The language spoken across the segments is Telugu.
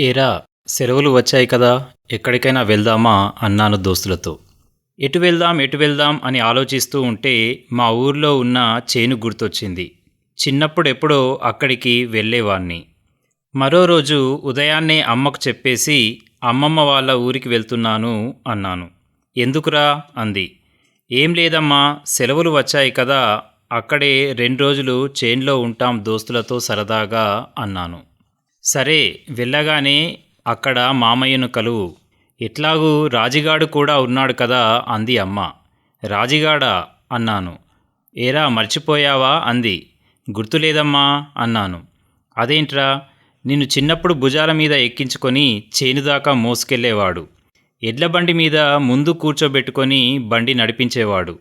ఏరా సెలవులు వచ్చాయి కదా ఎక్కడికైనా వెళ్దామా అన్నాను దోస్తులతో. ఎటు వెళ్దాం ఎటు వెళ్దాం అని ఆలోచిస్తూ ఉంటే మా ఊర్లో ఉన్న చేను గుర్తొచ్చింది. చిన్నప్పుడు ఎప్పుడో అక్కడికి వెళ్ళేవాణ్ణి. మరో రోజు ఉదయాన్నే అమ్మకు చెప్పేసి అమ్మమ్మ వాళ్ళ ఊరికి వెళ్తున్నాను అన్నాను. ఎందుకురా? అంది. ఏం లేదమ్మా సెలవులు వచ్చాయి కదా అక్కడే రెండు రోజులు చేన్లో ఉంటాం దోస్తులతో సరదాగా అన్నాను. సరే వెళ్ళగానే అక్కడ మామయ్యను కలువు. ఎట్లాగూ రాజిగాడు కూడా ఉన్నాడు కదా అంది అమ్మ. రాజిగాడా? అన్నాను. ఏరా మర్చిపోయావా? అంది. గుర్తులేదమ్మా? అన్నాను. అదేంట్రా? నిన్ను చిన్నప్పుడు భుజాల మీద ఎక్కించుకొని చేను దాకా మోసుకెళ్ళేవాడు. ఎడ్ల బండి మీద ముందు కూర్చోబెట్టుకొని బండి నడిపించేవాడు.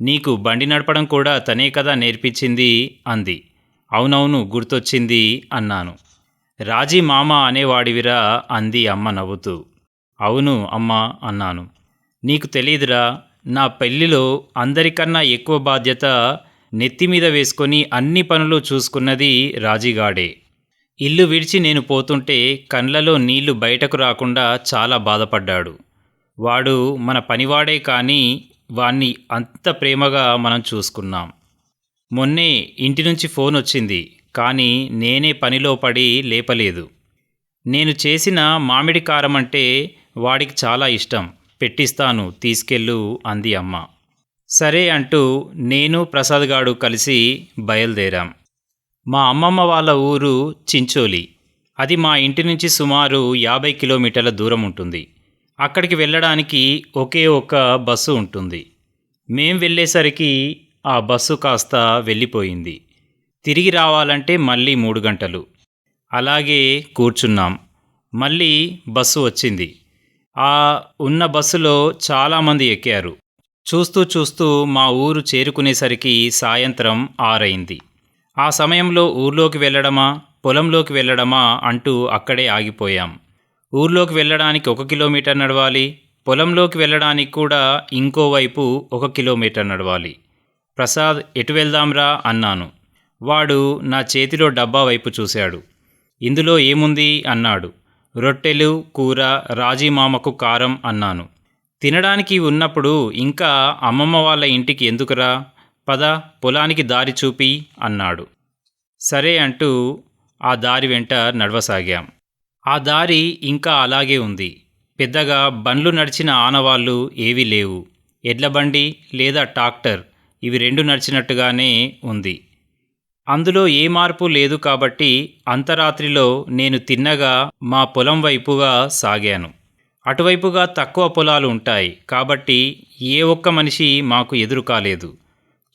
నీకు బండి నడపడం కూడా తనే కదా నేర్పించింది? అంది. అవునవును గుర్తొచ్చింది అన్నాను. రాజీ మామ అనేవాడివిరా అంది అమ్మ నవ్వుతూ. అవును అమ్మా అన్నాను. నీకు తెలీదురా నా పెళ్ళిలో అందరికన్నా ఎక్కువ బాధ్యత నెత్తి మీద వేసుకొని అన్ని పనులు చూసుకున్నది రాజీగాడే. ఇల్లు విడిచి నేను పోతుంటే కండ్లలో నీళ్ళు బయటకు రాకుండా చాలా బాధపడ్డాడు. వాడు మన పనివాడే కానీ వాణ్ణి అంత ప్రేమగా మనం చూసుకున్నాం. మొన్నే ఇంటి నుంచి ఫోన్ వచ్చింది. కానీ నేనే పనిలో పడి లేపలేదు. నేను చేసిన మామిడి కారం అంటే వాడికి చాలా ఇష్టం. పెట్టిస్తాను తీసుకెళ్ళు అంది అమ్మ. సరే అంటూ నేను ప్రసాద్ గాడు కలిసి బయలుదేరాం. మా అమ్మమ్మ వాళ్ళ ఊరు చించోలి. అది మా ఇంటి నుంచి సుమారు యాభై కిలోమీటర్ల దూరం ఉంటుంది. అక్కడికి వెళ్ళడానికి ఒకే ఒక బస్సు ఉంటుంది. మేం వెళ్ళేసరికి ఆ బస్సు కాస్త వెళ్ళిపోయింది. తిరిగి రావాలంటే మళ్ళీ మూడు గంటలు. అలాగే కూర్చున్నాం. మళ్ళీ బస్సు వచ్చింది. ఆ ఉన్న బస్సులో చాలామంది ఎక్కారు. చూస్తూ చూస్తూ మా ఊరు చేరుకునేసరికి సాయంత్రం ఆరైంది. ఆ సమయంలో ఊర్లోకి వెళ్ళడమా పొలంలోకి వెళ్ళడమా అంటూ అక్కడే ఆగిపోయాం. ఊర్లోకి వెళ్ళడానికి ఒక కిలోమీటర్ నడవాలి పొలంలోకి వెళ్ళడానికి కూడా ఇంకోవైపు ఒక కిలోమీటర్ నడవాలి. ప్రసాద్ ఎటు వెళ్దాంరా? అన్నాను. వాడు నా చేతిలో డబ్బా వైపు చూశాడు. ఇందులో ఏముంది? అన్నాడు. రొట్టెలు కూర రాజీమామకు కారం అన్నాను. తినడానికి ఉన్నప్పుడు ఇంకా అమ్మమ్మ వాళ్ళ ఇంటికి ఎందుకురా? పద పొలానికి దారి చూపి అన్నాడు. సరే అంటూ ఆ దారి వెంట నడవసాగాం. ఆ దారి ఇంకా అలాగే ఉంది. పెద్దగా బండ్లు నడిచిన ఆనవాళ్ళు ఏవీ లేవు. ఎడ్ల బండి లేదా ట్రాక్టర్ ఇవి రెండు నడిచినట్టుగానే ఉంది. అందులో ఏ మార్పు లేదు కాబట్టి అంతరాత్రిలో నేను తిన్నగా మా పొలం వైపుగా సాగాను. అటువైపుగా తక్కువ పొలాలు ఉంటాయి కాబట్టి ఏ ఒక్క మనిషి మాకు ఎదురు కాలేదు.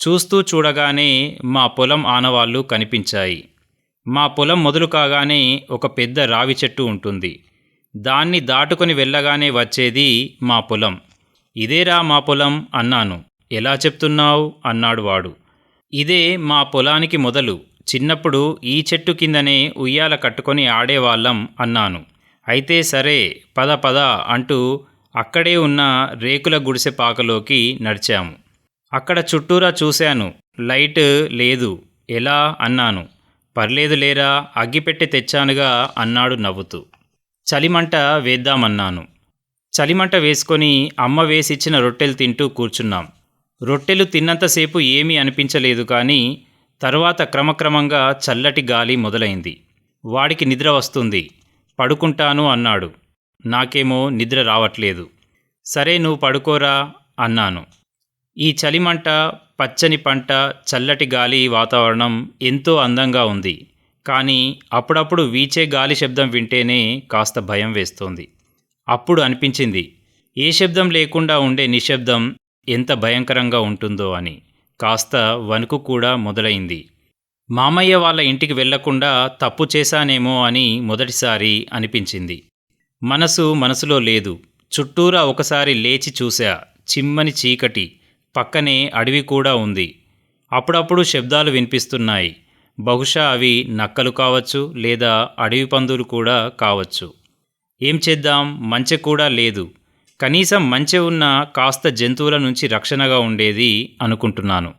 చూస్తూ చూడగానే మా పొలం ఆనవాళ్ళు కనిపించాయి. మా పొలం మొదలు కాగానే ఒక పెద్ద రావి చెట్టు ఉంటుంది. దాన్ని దాటుకొని వెళ్ళగానే వచ్చేది మా పొలం. ఇదేరా మా పొలం అన్నాను. ఎలా చెప్తున్నావు? అన్నాడు వాడు. ఇదే మా పొలానికి మొదలు. చిన్నప్పుడు ఈ చెట్టు కిందనే ఉయ్యాల కట్టుకొని ఆడేవాళ్ళం అన్నాను. అయితే సరే పద పద అంటూ అక్కడే ఉన్న రేకుల గుడిసె పాకలోకి నడిచాము. అక్కడ చుట్టూరా చూశాను. లైట్ లేదు. ఎలా? అన్నాను. పర్లేదు లేరా? అగ్గిపెట్టి తెచ్చానుగా అన్నాడు నవ్వుతూ. చలిమంట వేద్దామన్నాను. చలిమంట వేసుకొని అమ్మ వేసిచ్చిన రొట్టెలు తింటూ కూర్చున్నాం. రొట్టెలు తిన్నంతసేపు ఏమీ అనిపించలేదు కానీ తర్వాత క్రమక్రమంగా చల్లటి గాలి మొదలైంది. వాడికి నిద్ర వస్తుంది. పడుకుంటాను అన్నాడు. నాకేమో నిద్ర రావట్లేదు. సరే నువ్వు పడుకోరా అన్నాను. ఈ చలిమంట పచ్చని పంట చల్లటి గాలి వాతావరణం ఎంతో అందంగా ఉంది. కానీ అప్పుడప్పుడు వీచే గాలి శబ్దం వింటేనే కాస్త భయం వేస్తోంది. అప్పుడు అనిపించింది ఏ శబ్దం లేకుండా ఉండే నిశ్శబ్దం ఎంత భయంకరంగా ఉంటుందో అని. కాస్త వణుకు కూడా మొదలైంది. మామయ్య వాళ్ళ ఇంటికి వెళ్ళకుండా తప్పు చేశానేమో అని మొదటిసారి అనిపించింది. మనసు మనసులో లేదు. చుట్టూరా ఒకసారి లేచి చూశా. చిమ్మని చీకటి. పక్కనే అడవి కూడా ఉంది. అప్పుడప్పుడు శబ్దాలు వినిపిస్తున్నాయి. బహుశా అవి నక్కలు కావచ్చు లేదా అడవి పందులు కూడా కావచ్చు. ఏం చేద్దాం? మంచె కూడా లేదు. కనీసం మంచి ఉన్న కాస్త జంతువుల నుంచి రక్షణగా ఉండేది అనుకుంటున్నాను.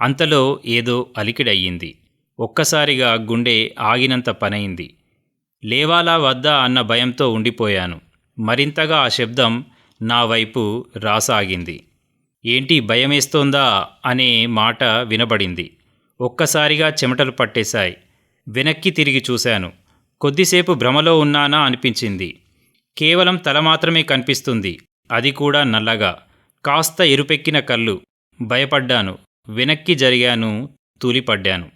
అంతలో ఏదో అలికిడయ్యింది. ఒక్కసారిగా గుండె ఆగినంత పనైంది. లేవాలా వద్దా అన్న భయంతో ఉండిపోయాను. మరింతగా ఆ శబ్దం నా వైపు రాసాగింది. ఏంటి భయమేస్తోందా అనే మాట వినబడింది. ఒక్కసారిగా చెమటలు పట్టేశాయి. వెనక్కి తిరిగి చూశాను. కొద్దిసేపు భ్రమలో ఉన్నానా అనిపించింది. కేవలం తల మాత్రమే కనిపిస్తుంది. అది కూడా నల్లగా. కాస్త ఎరుపెక్కిన కళ్ళు. భయపడ్డాను. వెనక్కి జరిగాను. తూలిపడ్డాను.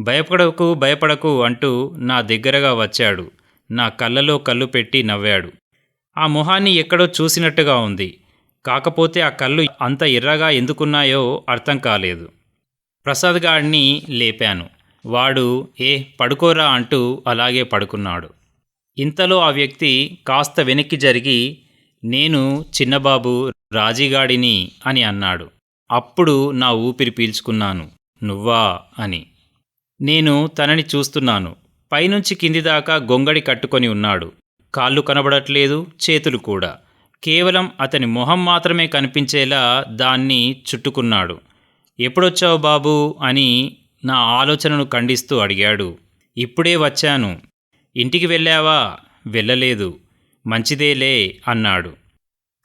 భయపడకు భయపడకు అంటూ నా దగ్గరగా వచ్చాడు. నా కళ్ళలో కళ్ళు పెట్టి నవ్వాడు. ఆ మొహాన్ని ఎక్కడో చూసినట్టుగా ఉంది. కాకపోతే ఆ కళ్ళు అంత ఎర్రగా ఎందుకున్నాయో అర్థం కాలేదు. ప్రసాద్ గాడిని లేపాను. వాడు ఏ పడుకోరా అంటూ అలాగే పడుకున్నాడు. ఇంతలో ఆ వ్యక్తి కాస్త వెనక్కి జరిగి నేను చిన్నబాబు రాజీగాడిని అని అన్నాడు. అప్పుడు నా ఊపిరి పీల్చుకున్నాను. నువ్వా అని. నేను తనని చూస్తున్నాను. పైనుంచి కింది దాకా గొంగడి కట్టుకొని ఉన్నాడు. కాళ్ళు కనబడట్లేదు చేతులు కూడా. కేవలం అతని మొహం మాత్రమే కనిపించేలా దాన్ని చుట్టుకున్నాడు. ఎప్పుడొచ్చావు బాబు అని నా ఆలోచనను ఖండిస్తూ అడిగాడు. ఇప్పుడే వచ్చాను. ఇంటికి వెళ్ళావా? వెళ్ళలేదు. మంచిదేలే అన్నాడు.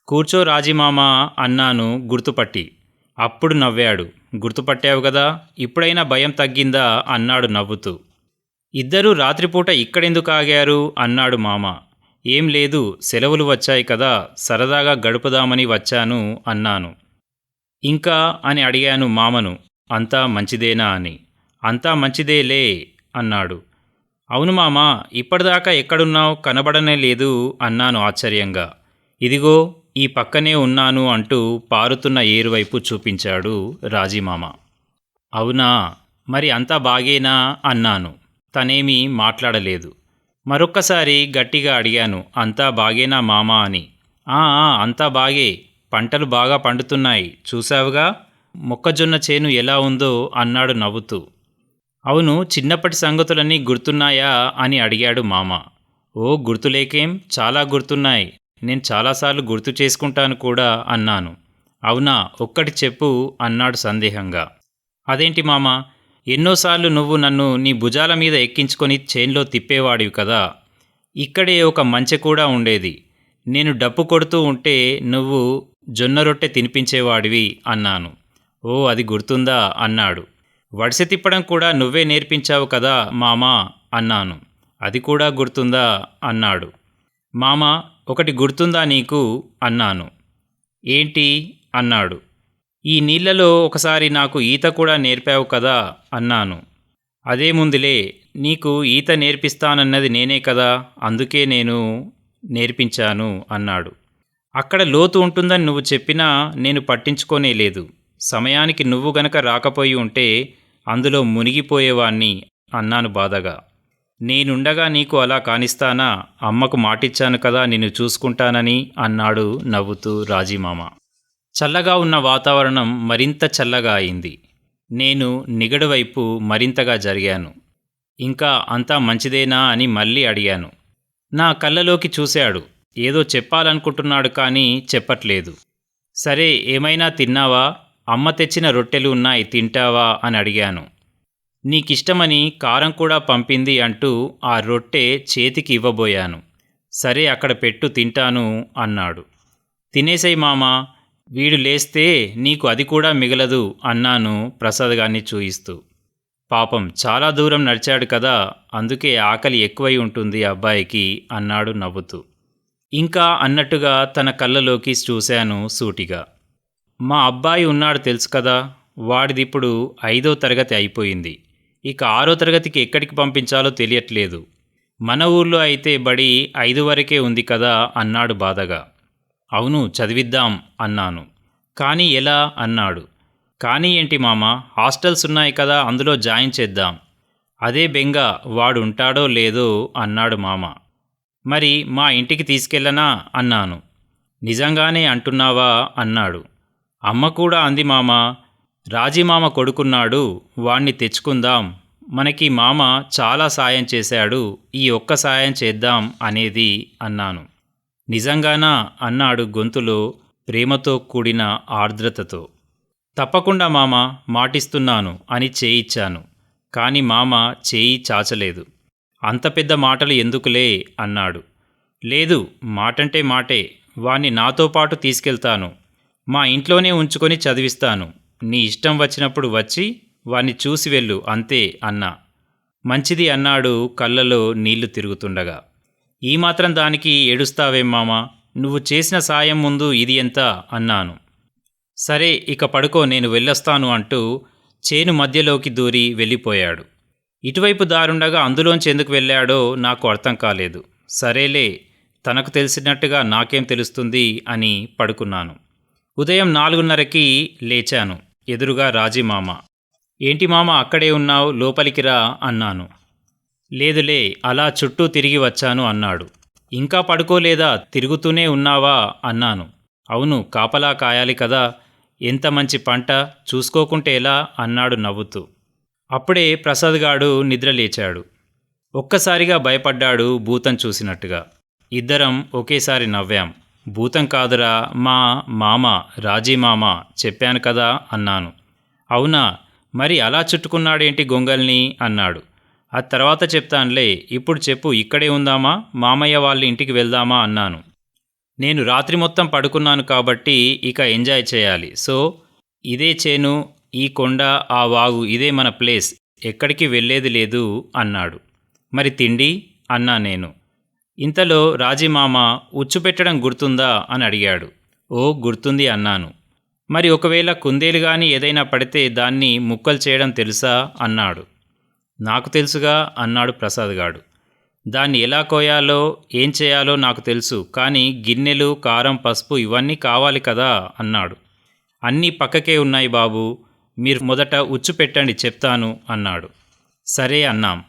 కూర్చో రాజీమామా అన్నాను గుర్తుపట్టి. అప్పుడు నవ్వాడు. గుర్తుపట్టావు కదా ఇప్పుడైనా భయం తగ్గిందా? అన్నాడు నవ్వుతూ. ఇద్దరూ రాత్రిపూట ఇక్కడెందుకు ఆగారు? అన్నాడు మామ. ఏం లేదు సెలవులు వచ్చాయి కదా సరదాగా గడుపుదామని వచ్చాను అన్నాను. ఇంకా? అని అడిగాను మామను. అంతా మంచిదేనా అని. అంతా మంచిదేలే అన్నాడు. అవును మామా ఇప్పటిదాకా ఎక్కడున్నావు కనబడనే లేదు అన్నాను ఆశ్చర్యంగా. ఇదిగో ఈ పక్కనే ఉన్నాను అంటూ పారుతున్న ఏరువైపు చూపించాడు రాజీమామ. అవునా మరి అంతా బాగేనా అన్నాను. తనేమీ మాట్లాడలేదు. మరొక్కసారి గట్టిగా అడిగాను అంతా బాగేనా మామా అని. "ఆ, ఆ, అంతా బాగే పంటలు బాగా పండుతున్నాయి చూశావుగా? మొక్కజొన్న చేను ఎలా ఉందో అన్నాడు నవ్వుతూ. అవును చిన్నప్పటి సంగతులన్నీ గుర్తున్నాయా అని అడిగాడు మామ. ఓ గుర్తులేకేం? చాలా గుర్తున్నాయి. నేను చాలాసార్లు గుర్తు చేసుకుంటాను కూడా అన్నాను. అవునా ఒక్కటి చెప్పు అన్నాడు సందేహంగా. అదేంటి మామ? ఎన్నోసార్లు నువ్వు నన్ను నీ భుజాల మీద ఎక్కించుకొని చేన్లో తిప్పేవాడివి కదా. ఇక్కడే ఒక మంచె కూడా ఉండేది. నేను డప్పు కొడుతూ ఉంటే నువ్వు జొన్న రొట్టె తినిపించేవాడివి అన్నాను. ఓ అది గుర్తుందా? అన్నాడు. వడిసె తిప్పడం కూడా నువ్వే నేర్పించావు కదా మామా అన్నాను. అది కూడా గుర్తుందా అన్నాడు. మామ ఒకటి గుర్తుందా నీకు అన్నాను. ఏంటి అన్నాడు. ఈ నీళ్ళలో ఒకసారి నాకు ఈత కూడా నేర్పావు కదా అన్నాను. అదేముందిలే నీకు ఈత నేర్పిస్తానన్నది నేనే కదా అందుకే నేను నేర్పించాను అన్నాడు. అక్కడ లోతు ఉంటుందని నువ్వు చెప్పినా నేను పట్టించుకోనే లేదు సమయానికి నువ్వు గనక రాకపోయి ఉంటే అందులో మునిగిపోయేవాణ్ణి అన్నాను బాధగా. నేనుండగా నీకు అలా కానిస్తానా? అమ్మకు మాటిచ్చాను కదా నిన్ను చూసుకుంటానని అన్నాడు నవ్వుతూ రాజీమామ. చల్లగా ఉన్న వాతావరణం మరింత చల్లగా అయింది. నేను నిగడు వైపు మరింతగా జరిగాను. ఇంకా అంతా మంచిదేనా అని మళ్ళీ అడిగాను. నా కళ్ళలోకి చూశాడు. ఏదో చెప్పాలనుకుంటున్నాడు కానీ చెప్పట్లేదు. సరే ఏమైనా తిన్నావా? అమ్మ తెచ్చిన రొట్టెలు ఉన్నాయి తింటావా? అని అడిగాను. నీకిష్టమని కారం కూడా పంపింది అంటూ ఆ రొట్టె చేతికి ఇవ్వబోయాను. సరే అక్కడ పెట్టు తింటాను అన్నాడు. తినేసై మామా వీడు లేస్తే నీకు అది కూడా మిగలదు అన్నాను ప్రసాద్ గారిని చూయిస్తూ. పాపం చాలా దూరం నడిచాడు కదా అందుకే ఆకలి ఎక్కువై ఉంటుంది అబ్బాయికి అన్నాడు నవ్వుతూ. ఇంకా అన్నట్టుగా తన కళ్ళలోకి చూశాను సూటిగా. మా అబ్బాయి ఉన్నాడు తెలుసు కదా వాడిది ఇప్పుడు ఐదో తరగతి అయిపోయింది. ఇక ఆరో తరగతికి ఎక్కడికి పంపించాలో తెలియట్లేదు. మన ఊర్లో అయితే బడి ఐదు వరకే ఉంది కదా అన్నాడు బాధగా. అవును చదివిద్దాం అన్నాను. కానీ ఎలా అన్నాడు. కానీ ఏంటి మామ హాస్టల్స్ ఉన్నాయి కదా అందులో జాయిన్ చేద్దాం. అదే బెంగ వాడు ఉంటాడో లేదో అన్నాడు మామ. మరి మా ఇంటికి తీసుకెళ్ళనా అన్నాను. నిజంగానే అంటున్నావా అన్నాడు. అమ్మ కూడా అంది మామ రాజీమామ కొడుకున్నాడు వాణ్ణి తెచ్చుకుందాం. మనకి మామ చాలా సాయం చేశాడు ఈ ఒక్క సాయం చేద్దాం అనేది అన్నాను. నిజంగానా? అన్నాడు గొంతులో ప్రేమతో కూడిన ఆర్ద్రతతో. తప్పకుండా మామ మాటిస్తున్నాను అని చేయిచ్చాను. కాని మామ చేయి చాచలేదు. అంత పెద్ద మాటలు ఎందుకులే? అన్నాడు. లేదు మాటంటే మాటే. వాణ్ణి నాతో పాటు తీసుకెళ్తాను. మా ఇంట్లోనే ఉంచుకొని చదివిస్తాను. నీ ఇష్టం వచ్చినప్పుడు వచ్చి వాణ్ణి చూసి వెళ్ళు అంతే అన్నా. మంచిది అన్నాడు కళ్ళలో నీళ్ళు తిరుగుతుండగా. ఈ మాత్రం దానికి ఏడుస్తావేం మామా? నువ్వు చేసిన సాయం ముందు ఇది ఎంత? అన్నాను. సరే ఇక పడుకో నేను వెళ్ళొస్తాను అంటూ చేను మధ్యలోకి దూరి వెళ్ళిపోయాడు. ఇటువైపు దారుండగా అందులోంచి ఎందుకు వెళ్ళాడో నాకు అర్థం కాలేదు. సరేలే తనకు తెలిసినట్టుగా నాకేం తెలుస్తుంది అని పడుకున్నాను. ఉదయం నాలుగున్నరకి లేచాను. ఎదురుగా రాజీ మామ. ఏంటి మామ అక్కడే ఉన్నావు? లోపలికి రా అన్నాను. లేదులే అలా చుట్టూ తిరిగి వచ్చాను అన్నాడు. ఇంకా పడుకోలేదా? తిరుగుతూనే ఉన్నావా? అన్నాను. అవును కాపలా కాయాలి కదా. ఎంత మంచి పంట? చూసుకోకుంటే ఎలా? అన్నాడు నవ్వుతూ. అప్పుడే ప్రసాద్గాడు నిద్రలేచాడు ఒక్కసారిగా భయపడ్డాడు భూతం చూసినట్టుగా. ఇద్దరం ఒకేసారి నవ్వాం. భూతం కాదురా మా మామ రాజీ మామ చెప్పాను కదా అన్నాను. అవునా? మరి అలా చుట్టుకున్నాడేంటి గొంగల్ని? అన్నాడు. ఆ తర్వాత చెప్తానులే ఇప్పుడు చెప్పు ఇక్కడే ఉందామా? మామయ్య వాళ్ళ ఇంటికి వెళ్దామా? అన్నాను. నేను రాత్రి మొత్తం పడుకున్నాను కాబట్టి ఇక ఎంజాయ్ చేయాలి. సో ఇదే చేను ఈ కొండ ఆ వాగు ఇదే మన ప్లేస్. ఎక్కడికి వెళ్ళేది లేదు అన్నాడు. మరి తిండి? అన్నా నేను. ఇంతలో రాజీమామ ఉచ్చు పెట్టడం గుర్తుందా అని అడిగాడు. ఓ గుర్తుంది అన్నాను. మరి ఒకవేళ కుందేలు గాని ఏదైనా పడితే దాన్ని ముక్కలు చేయడం తెలుసా? అన్నాడు. నాకు తెలుసుగా అన్నాడు ప్రసాద్గాడు దాన్ని ఎలా కోయాలో ఏం చేయాలో నాకు తెలుసు కానీ గిన్నెలు కారం పసుపు ఇవన్నీ కావాలి కదా? అన్నాడు. అన్నీ పక్కకే ఉన్నాయి బాబు మీరు మొదట ఉచ్చు పెట్టండి చెప్తాను అన్నాడు. సరే అన్నాం.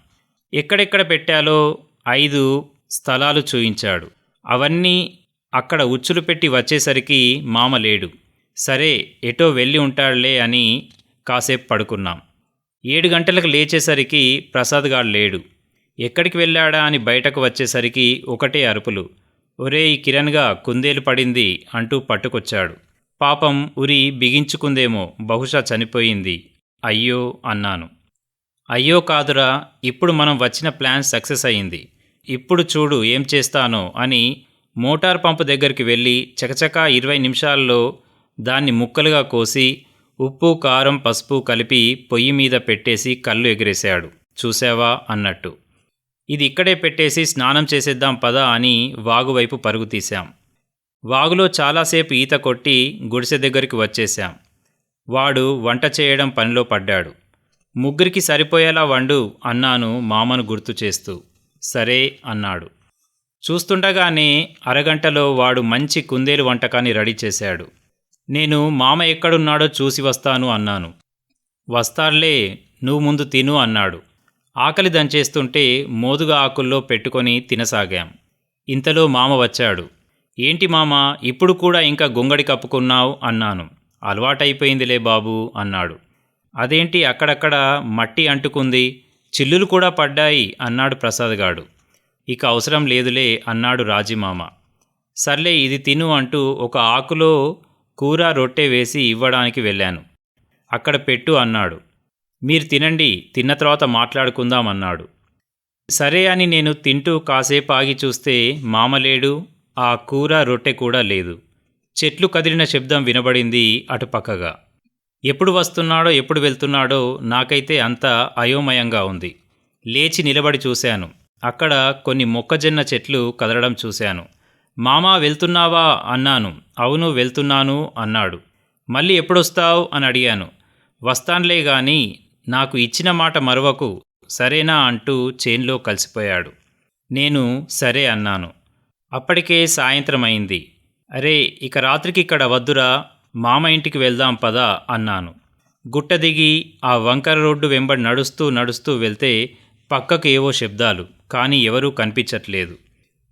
ఎక్కడెక్కడ పెట్టాలో? ఐదు స్థలాలు చూయించాడు. అవన్నీ అక్కడ ఉచ్చులు పెట్టి వచ్చేసరికి మామ లేడు. సరే ఎటో వెళ్ళి ఉంటాడులే అని కాసేపు పడుకున్నాం. ఏడు గంటలకు లేచేసరికి ప్రసాద్గాడు లేడు. ఎక్కడికి వెళ్ళాడా అని బయటకు వచ్చేసరికి ఒకటే అరుపులు. ఒరే ఈ కిరణ్గా కుందేలు పడింది అంటూ పట్టుకొచ్చాడు. పాపం ఉరి బిగించుకుందేమో బహుశా చనిపోయింది. అయ్యో అన్నాను. అయ్యో కాదురా ఇప్పుడు మనం వచ్చిన ప్లాన్ సక్సెస్ అయింది ఇప్పుడు చూడు ఏం చేస్తానో అని మోటార్ పంపు దగ్గరికి వెళ్ళి చకచకా ఇరవై నిమిషాల్లో దాన్ని ముక్కలుగా కోసి ఉప్పు కారం పసుపు కలిపి పొయ్యి మీద పెట్టేసి కళ్ళు ఎగిరేశాడు. చూసావా అన్నట్టు. ఇది ఇక్కడే పెట్టేసి స్నానం చేసేద్దాం పదా అని వాగువైపు పరుగు తీశాం. వాగులో చాలాసేపు ఈత కొట్టి గుడిసె దగ్గరికి వచ్చేశాం. వాడు వంట చేయడం పనిలో పడ్డాడు. ముగ్గురికి సరిపోయేలా వండు అన్నాను మామను గుర్తు చేస్తూ. సరే అన్నాడు. చూస్తుండగానే అరగంటలో వాడు మంచి కుందేలు వంటకాన్ని రెడీ చేశాడు. నేను మామ ఎక్కడున్నాడో చూసి వస్తాను అన్నాను. వస్తాడులే నువ్వు ముందు తిను అన్నాడు. ఆకలి దంచేస్తుంటే మోదుగా ఆకుల్లో పెట్టుకొని తినసాగాం. ఇంతలో మామ వచ్చాడు. ఏంటి మామ ఇప్పుడు కూడా ఇంకా గొంగడి కప్పుకున్నావు అన్నాను. అలవాటైపోయిందిలే బాబు అన్నాడు. అదేంటి అక్కడక్కడ మట్టి అంటుకుంది? చిల్లులు కూడా పడ్డాయి అన్నాడు ప్రసాద్గాడు ఇక అవసరం లేదులే అన్నాడు రాజీమామ. సర్లే ఇది తిను అంటూ ఒక ఆకులో కూర రొట్టె వేసి ఇవ్వడానికి వెళ్ళాను. అక్కడ పెట్టు అన్నాడు. మీరు తినండి తిన్న తర్వాత మాట్లాడుకుందాం అన్నాడు. సరే అని నేను తింటూ కాసేపు ఆగి చూస్తే మామలేడు ఆ కూర రొట్టె కూడా లేదు. చెట్లు కదిలిన శబ్దం వినబడింది అటుపక్కగా. ఎప్పుడు వస్తున్నాడో ఎప్పుడు వెళ్తున్నాడో నాకైతే అంత అయోమయంగా ఉంది. లేచి నిలబడి చూశాను. అక్కడ కొన్ని మొక్కజొన్న చెట్లు కదలడం చూశాను. మామా వెళ్తున్నావా? అన్నాను. అవును వెళ్తున్నాను అన్నాడు. మళ్ళీ ఎప్పుడొస్తావు? అని అడిగాను. వస్తాన్లే గాని నాకు ఇచ్చిన మాట మరవకు సరేనా? అంటూ చేన్లో కలిసిపోయాడు. నేను సరే అన్నాను. అప్పటికే సాయంత్రం అయింది అరే ఇక రాత్రికి ఇక్కడ వద్దురా? మామ ఇంటికి వెళ్దాం పదా అన్నాను. గుట్ట దిగి ఆ వంకర రోడ్డు వెంబడి నడుస్తూ నడుస్తూ వెళ్తే పక్కకు ఏవో శబ్దాలు కానీ ఎవరూ కనిపించట్లేదు.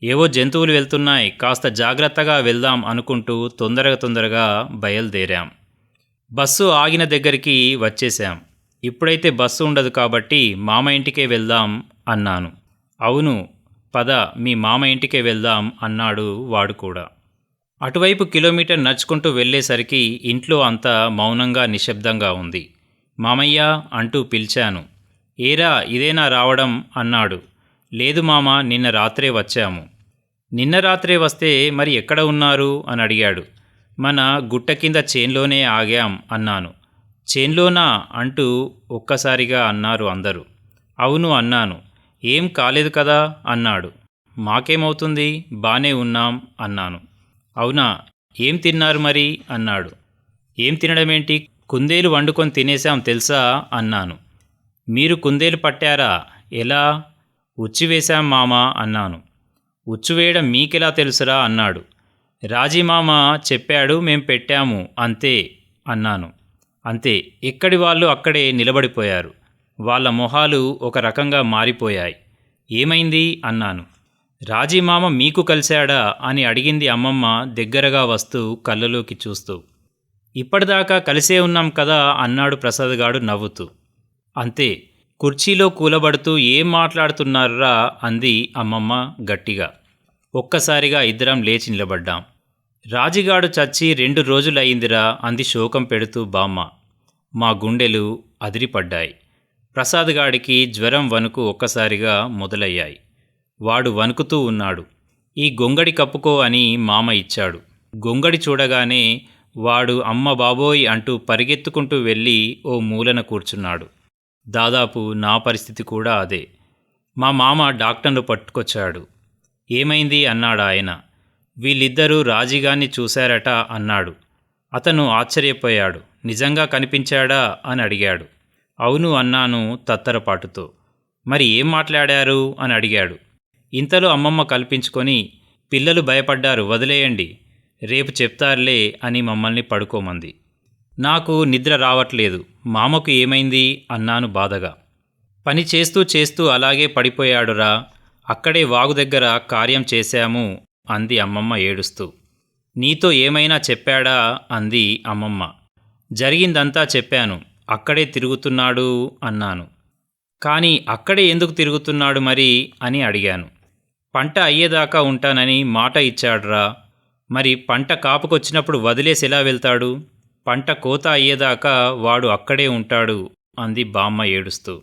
ఏవో జంతువులు వెళ్తున్నాయి కాస్త జాగ్రత్తగా వెళ్దాం అనుకుంటూ తొందరగా తొందరగా బయలుదేరాం. బస్సు ఆగిన దగ్గరికి వచ్చేశాం. ఇప్పుడైతే బస్సు ఉండదు కాబట్టి మామ ఇంటికే వెళ్దాం అన్నాను. అవును పద మీ మామ ఇంటికే వెళ్దాం అన్నాడు వాడు కూడా. అటువైపు కిలోమీటర్ నడుచుకుంటూ వెళ్ళేసరికి ఇంట్లో అంతా మౌనంగా నిశ్శబ్దంగా ఉంది. మామయ్య అంటూ పిలిచాను. ఏరా ఇదేనా రావడం? అన్నాడు. లేదు మామ నిన్న రాత్రే వచ్చాము. నిన్న రాత్రే వస్తే మరి ఎక్కడ ఉన్నారు? అని అడిగాడు. మన గుట్ట కింద చేన్లోనే ఆగాం అన్నాను. చేన్లోనా? అంటూ ఒక్కసారిగా అన్నారు అందరూ. అవును అన్నాను. ఏం కాలేదు కదా? అన్నాడు. మాకేమవుతుంది? బానే ఉన్నాం అన్నాను. అవునా? ఏం తిన్నారు మరి? అన్నాడు. ఏం తినడమేంటి? కుందేలు వండుకొని తినేశాం తెలుసా? అన్నాను. మీరు కుందేలు పట్టారా? ఎలా? ఉచ్చివేశాం మామా? అన్నాను. ఉచ్చువేయడం మీకెలా తెలుసురా? అన్నాడు. రాజీమామ చెప్పాడు మేం పెట్టాము అంతే అన్నాను. అంతే ఇక్కడి వాళ్ళు అక్కడే నిలబడిపోయారు. వాళ్ళ మొహాలు ఒక రకంగా మారిపోయాయి. ఏమైంది? అన్నాను. రాజీమామ మీకు కలిశాడా అని అడిగింది అమ్మమ్మ దగ్గరగా వస్తూ కళ్ళలోకి చూస్తూ. ఇప్పటిదాకా కలిసే ఉన్నాం కదా అన్నాడు ప్రసాద్గాడు నవ్వుతూ. అంతే కుర్చీలో కూలబడుతూ ఏం మాట్లాడుతున్నారా అంది అమ్మమ్మ గట్టిగా. ఒక్కసారిగా ఇద్దరం లేచి నిలబడ్డాం. రాజిగాడు చచ్చి రెండు రోజులయ్యిందిరా అంది శోకం పెడుతూ బామ్మ. మా గుండెలు అదిరిపడ్డాయి. ప్రసాద్గాడికి జ్వరం వణుకు ఒక్కసారిగా మొదలయ్యాయి. వాడు వణుకుతూ ఉన్నాడు. ఈ గొంగడి కప్పుకో అని మామ ఇచ్చాడు. గొంగడి చూడగానే వాడు అమ్మ బాబోయ్ అంటూ పరిగెత్తుకుంటూ వెళ్ళి ఓ మూలన కూర్చున్నాడు. దాదాపు నా పరిస్థితి కూడా అదే. మా మామ డాక్టర్ను పట్టుకొచ్చాడు. ఏమైంది అన్నాడు ఆయన. వీళ్ళిద్దరూ రాజీగాన్ని చూశారట అన్నాడు. అతను ఆశ్చర్యపోయాడు. నిజంగా కనిపించాడా అని అడిగాడు. అవును అన్నాను తత్తరపాటుతో. మరి ఏం మాట్లాడారు అని అడిగాడు. ఇంతలో అమ్మమ్మ కల్పించుకొని పిల్లలు భయపడ్డారు వదిలేయండి రేపు చెప్తారులే అని మమ్మల్ని పడుకోమంది. నాకు నిద్ర రావట్లేదు మామకు ఏమైంది? అన్నాను బాధగా. పని చేస్తూ చేస్తూ అలాగే పడిపోయాడురా అక్కడే వాగు దగ్గర కార్యం చేశాము అంది అమ్మమ్మ ఏడుస్తూ. నీతో ఏమైనా చెప్పాడా? అంది అమ్మమ్మ. జరిగిందంతా చెప్పాను అక్కడే తిరుగుతున్నాడు అన్నాను. కానీ అక్కడే ఎందుకు తిరుగుతున్నాడు మరి? అని అడిగాను. పంట అయ్యేదాకా ఉంటానని మాట ఇచ్చాడురా. మరి పంట కాపుకొచ్చినప్పుడు వదిలేసి ఎలా వెళ్తాడు? పంట కోత అయ్యేదాకా వాడు అక్కడే ఉంటాడు అంది బామ్మ ఏడుస్తూ.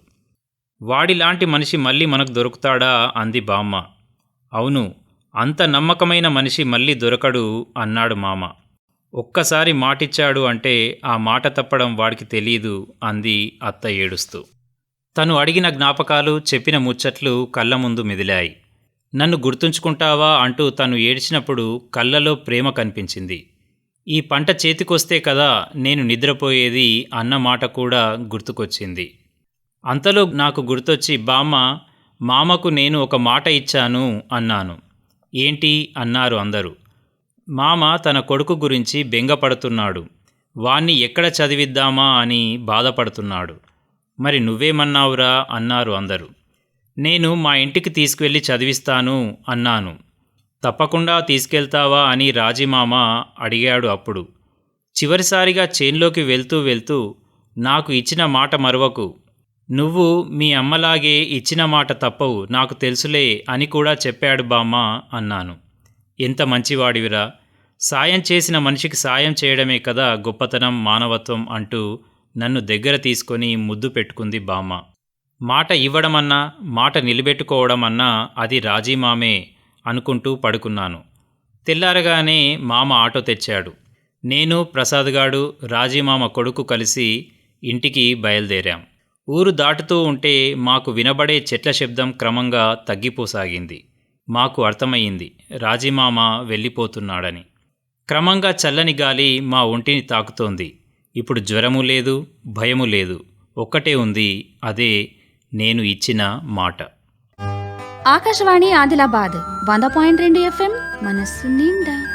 వాడిలాంటి మనిషి మళ్ళీ మనకు దొరుకుతాడా? అంది బామ్మ. అవును అంత నమ్మకమైన మనిషి మళ్ళీ దొరకడు అన్నాడు మామ. ఒక్కసారి మాటిచ్చాడు అంటే ఆ మాట తప్పడం వాడికి తెలియదు అంది అత్త ఏడుస్తూ. తను అడిగిన జ్ఞాపకాలు చెప్పిన ముచ్చట్లు కళ్ళ ముందు మెదిలాయి. నన్ను గుర్తుంచుకుంటావా అంటూ తను ఏడ్చినప్పుడు కళ్ళలో ప్రేమ కనిపించింది. ఈ పంట చేతికొస్తే కదా నేను నిద్రపోయేది అన్న మాట కూడా గుర్తుకొచ్చింది. అంతలో నాకు గుర్తొచ్చి బామ్మ మామకు నేను ఒక మాట ఇచ్చాను అన్నాను. ఏంటి? అన్నారు అందరూ. మామ తన కొడుకు గురించి బెంగపడుతున్నాడు. వాణ్ణి ఎక్కడ చదివిద్దామా అని బాధపడుతున్నాడు. మరి నువ్వేమన్నావురా? అన్నారు అందరూ. నేను మా ఇంటికి తీసుకువెళ్ళి చదివిస్తాను అన్నాను. తప్పకుండా తీసుకెళ్తావా అని రాజీమామ అడిగాడు అప్పుడు. చివరిసారిగా చేన్లోకి వెళ్తూ వెళ్తూ నాకు ఇచ్చిన మాట మరవకు. నువ్వు మీ అమ్మలాగే ఇచ్చిన మాట తప్పవు నాకు తెలుసులే అని కూడా చెప్పాడు బామ్మ అన్నాను. ఎంత మంచివాడివిరా. సాయం చేసిన మనిషికి సాయం చేయడమే కదా గొప్పతనం మానవత్వం అంటూ నన్ను దగ్గర తీసుకొని ముద్దు పెట్టుకుంది బామ్మ. మాట ఇవ్వడమన్నా మాట నిలబెట్టుకోవడమన్నా అది రాజీమామే అనుకుంటూ పడుకున్నాను. తెల్లారగానే మామ ఆటో తెచ్చాడు. నేను ప్రసాద్గాడు రాజీమామ కొడుకు కలిసి ఇంటికి బయలుదేరాం. ఊరు దాటుతూ ఉంటే మాకు వినబడే చెట్ల శబ్దం క్రమంగా తగ్గిపోసాగింది. మాకు అర్థమయ్యింది రాజీమామ వెళ్ళిపోతున్నాడని. క్రమంగా చల్లని గాలి మా ఒంటిని తాకుతోంది. ఇప్పుడు జ్వరము లేదు భయము లేదు. ఒక్కటే ఉంది అదే నేను ఇచ్చిన మాట. ఆకాశవాణి ఆదిలాబాద్ వంద పాయింట్ రెండు ఎఫ్ఎం మనస్సు నిండా.